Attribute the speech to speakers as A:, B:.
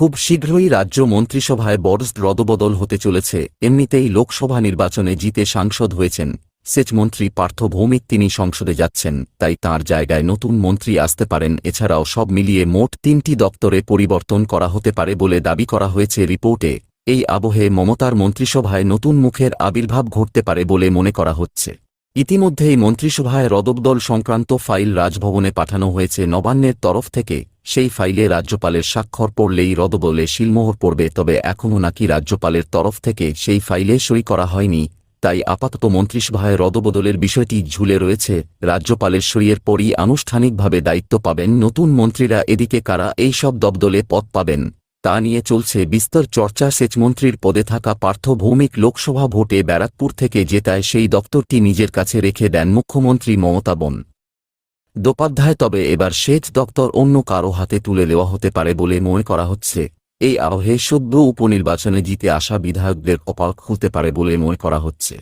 A: খুব শীঘ্রই রাজ্য মন্ত্রিসভায় বড় রদবদল হতে চলেছে। এমনিতেই লোকসভা নির্বাচনে জিতে সাংসদ হয়েছেন। সেচমন্ত্রী পার্থ ভৌমিক তিনি সংসদে যাচ্ছেন, তাই তার জায়গায় নতুন মন্ত্রী আসতে পারেন। এছাড়াও সব মিলিয়ে মোট তিনটি দপ্তরে পরিবর্তন করা হতে পারে বলে দাবি করা হয়েছে রিপোর্টে। এই আবহে মমতার মন্ত্রিসভায় নতুন মুখের আবির্ভাব ঘটতে পারে বলে মনে করা হচ্ছে। ইতিমধ্যেই মন্ত্রিসভায় রদবদল সংক্রান্ত ফাইল রাজভবনে পাঠানো হয়েছে। নবান্নের তরফ থেকে সেই ফাইলে রাজ্যপালের স্বাক্ষর পড়লেই রদবলে শিলমোহর পড়বে, তবে এখনও নাকি রাজ্যপালের তরফ থেকে সেই ফাইলে সই করা হয়নি। তাই আপাতত মন্ত্রিসভায় রদবদলের বিষয়টি ঝুলে রয়েছে। রাজ্যপালের সইয়ের পরই আনুষ্ঠানিকভাবে দায়িত্ব পাবেন নতুন মন্ত্রীরা। এদিকে কারা এই সব দবদলে পদ পাবেন? তা নিয়ে চলছে বিস্তর চর্চা। সেচমন্ত্রীর পদে থাকা পার্থ ভৌমিক লোকসভা ভোটে ব্যারাকপুর থেকে জেতায় সেই দপ্তরটি নিজের কাছে রেখে দেন মুখ্যমন্ত্রী মমতা বন। দোপাধ্যায়, তবে এবার সেচ দপ্তর অন্য কারও হাতে তুলে দেওয়া হতে পারে বলে মনে করা হচ্ছে। এই আবহে সদ্য উপনির্বাচনে জিতে আসা বিধায়কদের কপাল খুলতে পারে বলে মনে করা হচ্ছে।